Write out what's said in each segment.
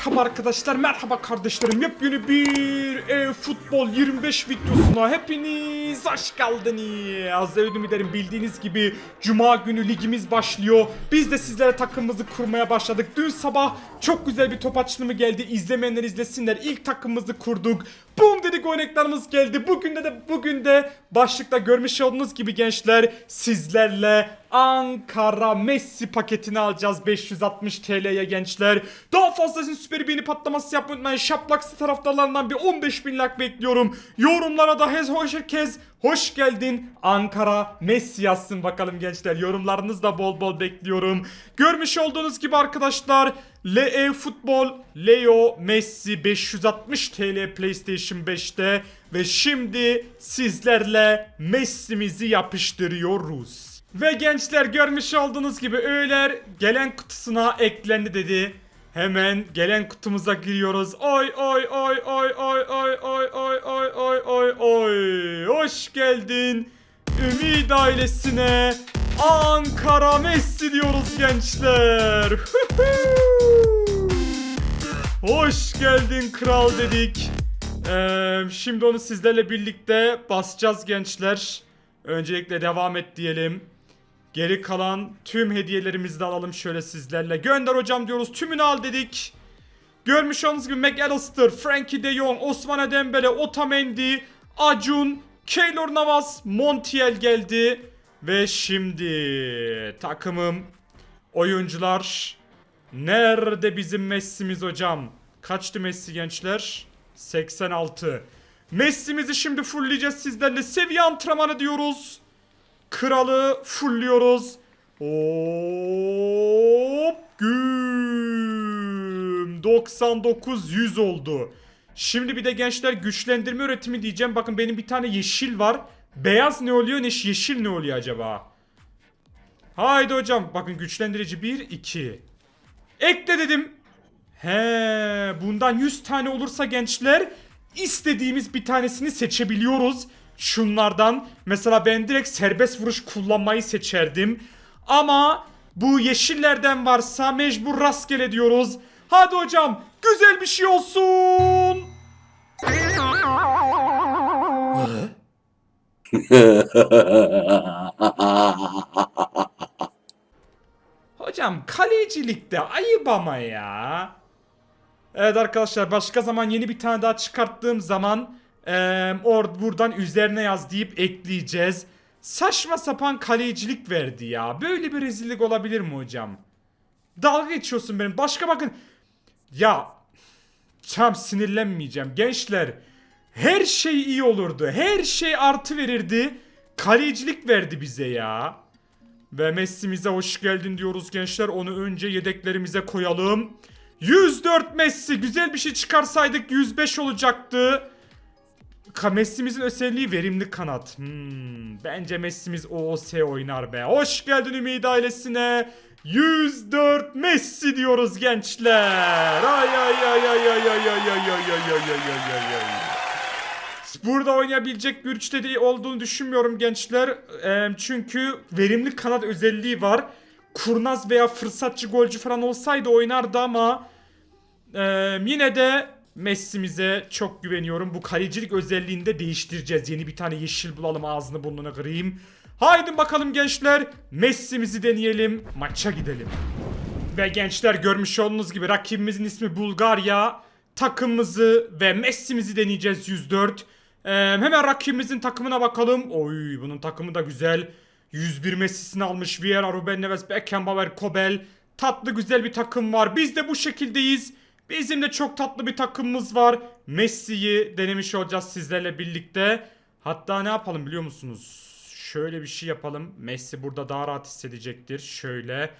Merhaba arkadaşlar, merhaba kardeşlerim. Yepyeni bir e, futbol 25 videosuna hepiniz hoş geldiniz. Az övdüm ederim bildiğiniz gibi Cuma günü ligimiz başlıyor. Biz de sizlere takımımızı kurmaya başladık. Dün sabah çok güzel bir top açılımı geldi. İzlemeyenler izlesinler. İlk takımımızı kurduk. Boom dedik oynaklarımız geldi. Bugün de, de bugün de başlıkta görmüş olduğunuz gibi gençler sizlerle Ankara Messi paketini alacağız 560 TL'ye gençler. Daha fazlasını süper beğeni patlaması yapmayı unutmayın. Şaplaksı taraftarlarından bir 15 bin like bekliyorum. Yorumlara da hez hoş herkes hoş geldin Ankara Messi yazsın bakalım gençler. Yorumlarınızı da bol bol bekliyorum. Görmüş olduğunuz gibi arkadaşlar LE Futbol Leo Messi 560 TL PlayStation 5'te ve şimdi sizlerle Messi'mizi yapıştırıyoruz. Ve gençler görmüş olduğunuz gibi öğeler gelen kutusuna eklendi dedi. Hemen gelen kutumuza giriyoruz. Oy oy oy oy oy oy oy oy oy oy oy oy. Hoş geldin. Ümit ailesine Ankara Messi diyoruz gençler. Hoş geldin kral dedik. Ee, şimdi onu sizlerle birlikte basacağız gençler. Öncelikle devam et diyelim. Geri kalan tüm hediyelerimizi de alalım şöyle sizlerle. Gönder hocam diyoruz. Tümünü al dedik. Görmüş olduğunuz gibi McAllister, Frankie de Jong, Osman Dembele, Otamendi, Acun, Keylor Navas, Montiel geldi. Ve şimdi takımım oyuncular nerede bizim Messi'miz hocam? Kaçtı Messi gençler? 86. Messi'mizi şimdi fullleyeceğiz sizlerle. Seviye antrenmanı diyoruz. Kralı fullliyoruz. Hop güm. 99 100 oldu. Şimdi bir de gençler güçlendirme üretimi diyeceğim. Bakın benim bir tane yeşil var. Beyaz ne oluyor? Ne yeşil ne oluyor acaba? Haydi hocam. Bakın güçlendirici 1 2. Ekle dedim. He, bundan 100 tane olursa gençler istediğimiz bir tanesini seçebiliyoruz. Şunlardan mesela ben direkt serbest vuruş kullanmayı seçerdim. Ama bu yeşillerden varsa mecbur rastgele diyoruz. Hadi hocam güzel bir şey olsun. Hocam kalecilikte ayıp ama ya. Evet arkadaşlar başka zaman yeni bir tane daha çıkarttığım zaman eee or buradan üzerine yaz deyip ekleyeceğiz. Saçma sapan kalecilik verdi ya. Böyle bir rezillik olabilir mi hocam? Dalga geçiyorsun benim. Başka bakın. Ya tam sinirlenmeyeceğim. Gençler her şey iyi olurdu. Her şey artı verirdi. Kalecilik verdi bize ya. Ve Messi'mize hoş geldin diyoruz gençler. Onu önce yedeklerimize koyalım. 104 Messi. Güzel bir şey çıkarsaydık 105 olacaktı. Messi'mizin özelliği verimli kanat. Hmm, bence Messi'miz OOS oynar be. Hoş geldin Ümit ailesine. 104 Messi diyoruz gençler. Ay ay ay ay ay ay ay ay ay ay ay ay ay ay. Burada oynayabilecek bir üçte de olduğunu düşünmüyorum gençler. Eee, çünkü verimli kanat özelliği var. Kurnaz veya fırsatçı golcü falan olsaydı oynardı ama eee, yine de Messi'mize çok güveniyorum. Bu kalecilik özelliğini de değiştireceğiz. Yeni bir tane yeşil bulalım ağzını burnunu kırayım. Haydi bakalım gençler. Messi'mizi deneyelim. Maça gidelim. Ve gençler görmüş olduğunuz gibi rakibimizin ismi Bulgarya. Takımımızı ve Messi'mizi deneyeceğiz 104. Ee, hemen rakibimizin takımına bakalım. Oy bunun takımı da güzel. 101 Messi'sini almış. Vieira, Ruben Neves, Beckenbauer, Kobel. Tatlı güzel bir takım var. Biz de bu şekildeyiz. Bizim de çok tatlı bir takımımız var. Messi'yi denemiş olacağız sizlerle birlikte. Hatta ne yapalım biliyor musunuz? Şöyle bir şey yapalım. Messi burada daha rahat hissedecektir. Şöyle.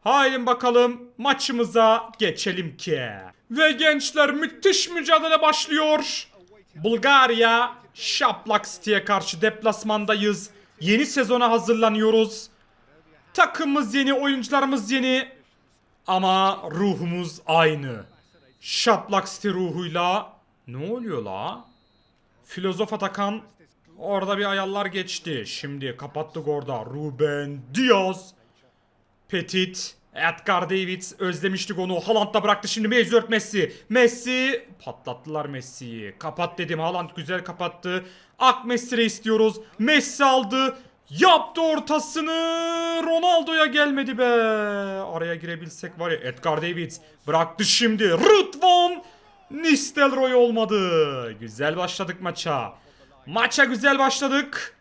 Haydi bakalım maçımıza geçelim ki. Ve gençler müthiş mücadele başlıyor. Bulgarya Şaplak City'ye karşı deplasmandayız. Yeni sezona hazırlanıyoruz. Takımımız yeni, oyuncularımız yeni. Ama ruhumuz aynı. Şaplak City ruhuyla ne oluyor la? Filozof Atakan orada bir ayarlar geçti. Şimdi kapattık orada. Ruben Diaz. Petit. Edgar Davids özlemiştik onu. Haaland da bıraktı şimdi Mezört Messi. Messi patlattılar Messi'yi. Kapat dedim. Haaland güzel kapattı. Ak Messi'yi istiyoruz. Messi aldı. Yaptı ortasını. Ronaldo'ya gelmedi be. Araya girebilsek var ya. Edgar Davids bıraktı şimdi. Rıdvan Nistelrooy olmadı. Güzel başladık maça. Maça güzel başladık.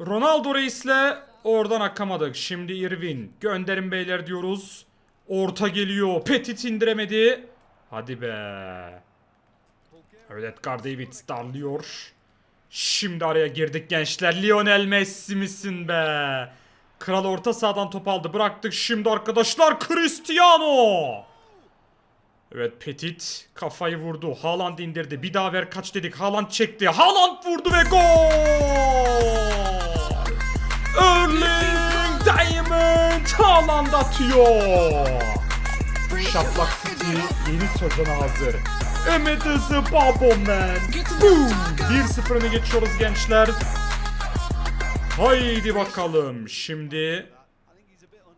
Ronaldo reisle oradan akamadık. Şimdi Irvin. Gönderin beyler diyoruz. Orta geliyor. Petit indiremedi. Hadi be. Evet Edgar Davids darlıyor. Şimdi araya girdik gençler. Lionel Messi misin be? Kral orta sahadan top aldı. Bıraktık şimdi arkadaşlar. Cristiano. Evet Petit kafayı vurdu. Haaland indirdi. Bir daha ver kaç dedik. Haaland çekti. Haaland vurdu ve gol! Erling Diamond Haaland atıyor. Şaplak City yeni sezona hazır. Ümit hızı Babom'dan. Boom! 1-0 öne geçiyoruz gençler. Haydi bakalım. Şimdi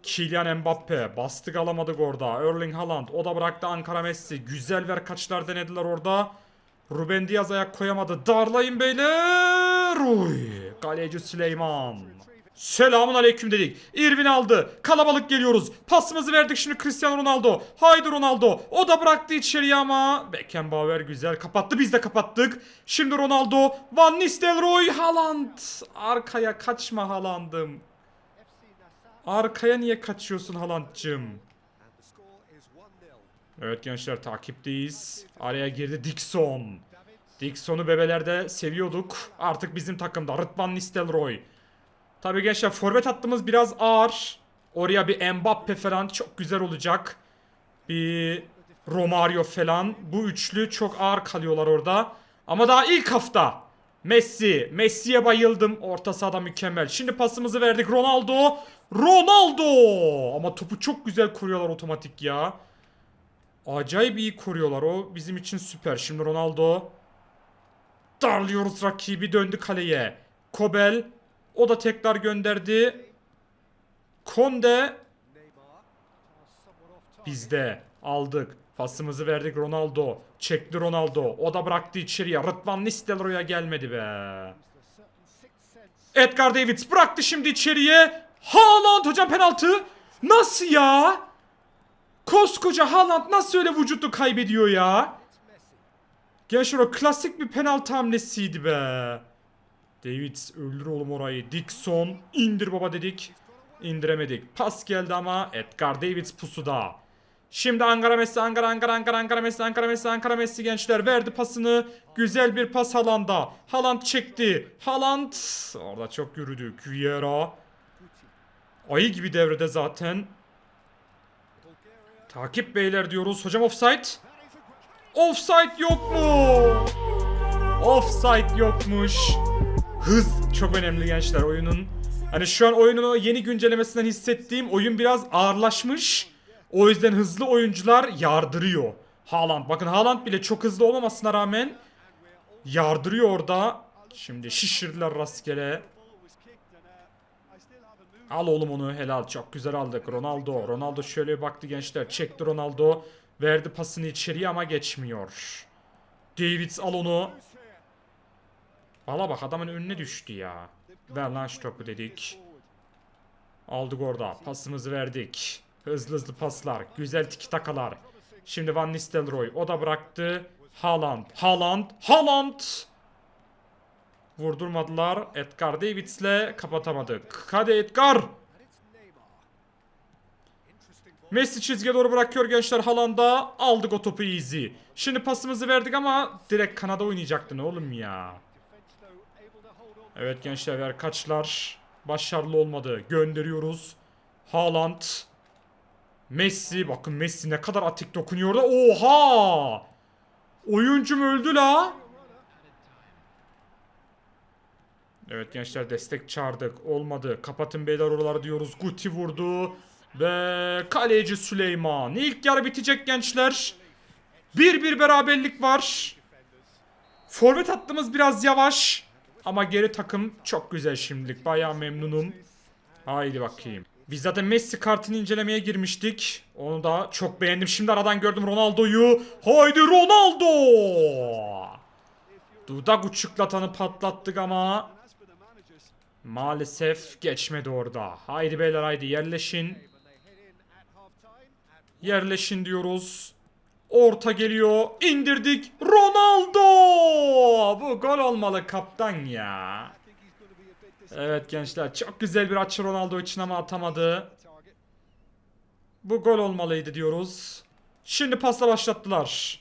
Kylian Mbappe bastık alamadık orada. Erling Haaland o da bıraktı Ankara Messi. Güzel ver kaçlar denediler orada. Ruben Diaz ayak koyamadı. Darlayın beyler. Uy. Kaleci Süleyman. Selamun aleyküm dedik. Irvin aldı. Kalabalık geliyoruz. Pasımızı verdik şimdi Cristiano Ronaldo. Haydi Ronaldo. O da bıraktı içeriye ama. Beckenbauer güzel kapattı. Biz de kapattık. Şimdi Ronaldo. Van Nistelrooy. Haaland. Arkaya kaçma Haaland'ım. Arkaya niye kaçıyorsun Haaland'cım? Evet gençler takipteyiz. Araya girdi Dixon. Dixon'u bebelerde seviyorduk. Artık bizim takımda Rıdvan Nistelrooy. Tabii gençler forvet hattımız biraz ağır. Oraya bir Mbappe falan çok güzel olacak. Bir Romario falan. Bu üçlü çok ağır kalıyorlar orada. Ama daha ilk hafta. Messi. Messi'ye bayıldım. Orta sahada mükemmel. Şimdi pasımızı verdik. Ronaldo. Ronaldo. Ama topu çok güzel koruyorlar otomatik ya. Acayip iyi koruyorlar. O bizim için süper. Şimdi Ronaldo. Darlıyoruz rakibi. Döndü kaleye. Kobel. O da tekrar gönderdi. Konde. Bizde. Aldık. Pasımızı verdik Ronaldo. Çekti Ronaldo. O da bıraktı içeriye. Rıdvan Nistelrooy'a gelmedi be. Edgar Davids bıraktı şimdi içeriye. Haaland hocam penaltı. Nasıl ya? Koskoca Haaland nasıl öyle vücudu kaybediyor ya? Gençler o klasik bir penaltı hamlesiydi be. Davids öldür oğlum orayı. Dixon indir baba dedik. İndiremedik. Pas geldi ama Edgar Davids pusuda. Şimdi Ankara Messi, Ankara, Ankara, Ankara, Ankara Messi, Ankara Messi, Ankara Messi gençler verdi pasını. Güzel bir pas Haaland'a. Haaland çekti. Haaland orada çok yürüdü. Vieira. Ayı gibi devrede zaten. Takip beyler diyoruz. Hocam offside. Offside yok mu? Offside yokmuş. Hız çok önemli gençler oyunun. Hani şu an oyunun o yeni güncellemesinden hissettiğim oyun biraz ağırlaşmış. O yüzden hızlı oyuncular yardırıyor. Haaland bakın Haaland bile çok hızlı olmamasına rağmen yardırıyor orada. Şimdi şişirdiler rastgele. Al oğlum onu helal çok güzel aldık Ronaldo. Ronaldo şöyle baktı gençler çekti Ronaldo. Verdi pasını içeriye ama geçmiyor. Davids al onu. Valla bak adamın önüne düştü ya. Ver lan şu topu dedik. Aldık orada. Pasımızı verdik. Hızlı hızlı paslar. Güzel tiki takalar. Şimdi Van Nistelrooy. O da bıraktı. Haaland. Haaland. Haaland. Vurdurmadılar. Edgar Davids'le kapatamadık. Hadi Edgar. Messi çizgiye doğru bırakıyor gençler Haaland'a. Aldık o topu easy. Şimdi pasımızı verdik ama direkt kanada oynayacaktın oğlum ya. Evet gençler ver kaçlar. Başarılı olmadı. Gönderiyoruz. Haaland. Messi. Bakın Messi ne kadar atik dokunuyor da. Oha! Oyuncum öldü la. Evet gençler destek çağırdık. Olmadı. Kapatın beyler oraları diyoruz. Guti vurdu. Ve kaleci Süleyman. İlk yarı bitecek gençler. Bir bir beraberlik var. Forvet hattımız biraz yavaş. Ama geri takım çok güzel şimdilik. Bayağı memnunum. Haydi bakayım. Biz zaten Messi kartını incelemeye girmiştik. Onu da çok beğendim. Şimdi aradan gördüm Ronaldo'yu. Haydi Ronaldo! Dudak uçuklatanı patlattık ama maalesef geçmedi orada. Haydi beyler haydi yerleşin. Yerleşin diyoruz. Orta geliyor. indirdik. Ronaldo! Bu gol olmalı kaptan ya. Evet gençler çok güzel bir açı Ronaldo için ama atamadı. Bu gol olmalıydı diyoruz. Şimdi pasla başlattılar.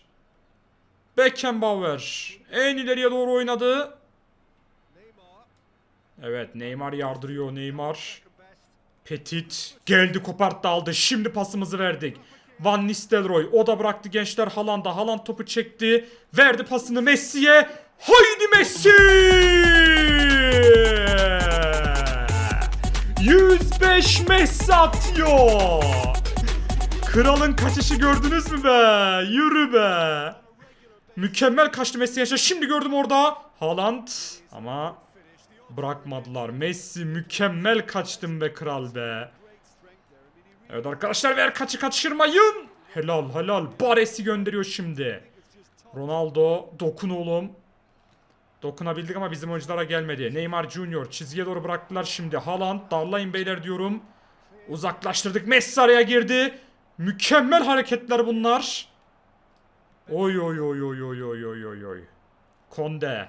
Beckenbauer en ileriye doğru oynadı. Evet Neymar yardırıyor Neymar. Petit geldi koparttı aldı. Şimdi pasımızı verdik. Van Nistelrooy o da bıraktı gençler Haaland'a. Haaland topu çekti. Verdi pasını Messi'ye. Haydi Messi! 105 Messi atıyor. Kralın kaçışı gördünüz mü be? Yürü be. Mükemmel kaçtı Messi yaşa. Şimdi gördüm orada. Haaland ama bırakmadılar. Messi mükemmel kaçtın be kral be. Evet arkadaşlar ver kaçı kaçırmayın. Helal helal. Bares'i gönderiyor şimdi. Ronaldo dokun oğlum. Dokunabildik ama bizim oyunculara gelmedi. Neymar Junior çizgiye doğru bıraktılar şimdi. Haaland darlayın beyler diyorum. Uzaklaştırdık. Messi araya girdi. Mükemmel hareketler bunlar. Oy oy oy oy oy oy oy oy oy. Konde.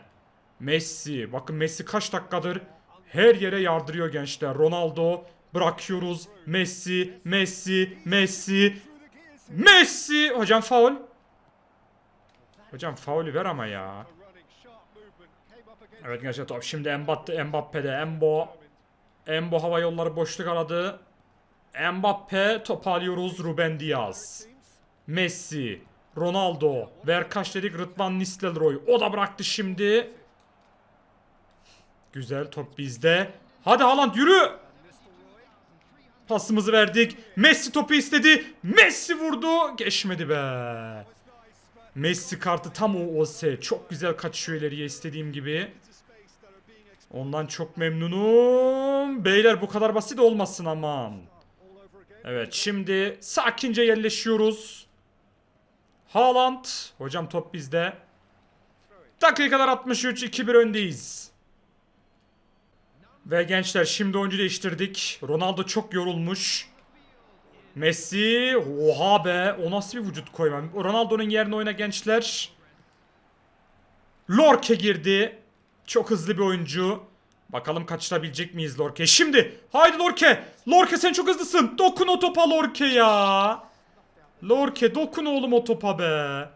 Messi. Bakın Messi kaç dakikadır her yere yardırıyor gençler. Ronaldo bırakıyoruz. Messi, Messi, Messi. Messi. Hocam faul. Hocam faulü ver ama ya. Evet gençler top şimdi Mbappe, Mbappe'de. Embo. Embo hava yolları boşluk aradı. Mbappe top alıyoruz Ruben Diaz. Messi. Ronaldo. Ver kaç dedik Rıdvan Nistelrooy. O da bıraktı şimdi. Güzel top bizde. Hadi Haaland yürü. Pasımızı verdik. Messi topu istedi. Messi vurdu. Geçmedi be. Messi kartı tam o OS. Çok güzel kaçıyor ileriye istediğim gibi. Ondan çok memnunum. Beyler bu kadar basit olmasın aman. Evet şimdi sakince yerleşiyoruz. Haaland. Hocam top bizde. Dakikalar 63 2-1 öndeyiz. Ve gençler şimdi oyuncu değiştirdik. Ronaldo çok yorulmuş. Messi. Oha be. O nasıl bir vücut koymam. Ronaldo'nun yerine oyna gençler. Lorke girdi. Çok hızlı bir oyuncu. Bakalım kaçırabilecek miyiz Lorke? Şimdi. Haydi Lorke. Lorke sen çok hızlısın. Dokun o topa Lorke ya. Lorke dokun oğlum o topa be.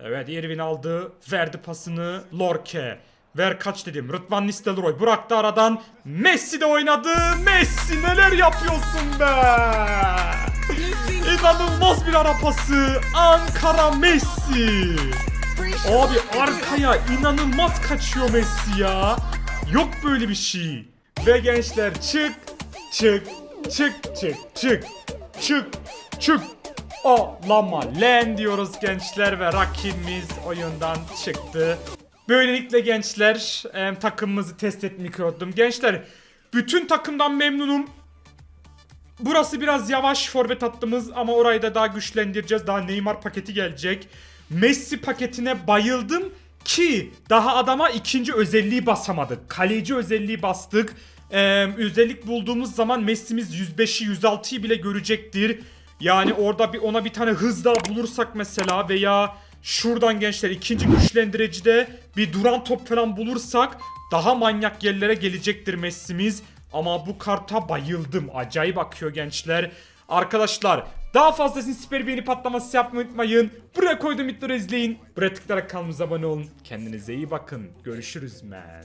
Evet Irvin aldı. Verdi pasını Lorke. Ver kaç dedim. Rıdvan Nistelrooy bıraktı aradan. Messi de oynadı. Messi neler yapıyorsun be? İnanılmaz bir ara pası. Ankara Messi. Abi arkaya inanılmaz kaçıyor Messi ya. Yok böyle bir şey. Ve gençler çık çık çık çık çık çık çık. Olama len diyoruz gençler ve rakibimiz oyundan çıktı. Böylelikle gençler em, takımımızı test etmek oldum. Gençler bütün takımdan memnunum. Burası biraz yavaş forvet hattımız ama orayı da daha güçlendireceğiz. Daha Neymar paketi gelecek. Messi paketine bayıldım ki daha adama ikinci özelliği basamadık. Kaleci özelliği bastık. Ee, özellik bulduğumuz zaman Messi'miz 105'i 106'yı bile görecektir. Yani orada bir ona bir tane hız daha bulursak mesela veya şuradan gençler ikinci güçlendiricide bir duran top falan bulursak daha manyak yerlere gelecektir Messi'miz. Ama bu karta bayıldım. Acayip akıyor gençler. Arkadaşlar daha fazlasını süper beğeni patlaması yapmayı unutmayın. Buraya koydum videoları izleyin. Buraya tıklayarak kanalımıza abone olun. Kendinize iyi bakın. Görüşürüz men.